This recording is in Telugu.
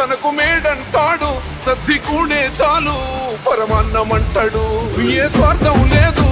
తనకు మేడంటాడు. సద్ది కూడే చాలు పరమాన్నమంటాడు. ఏ స్వార్థం లేదు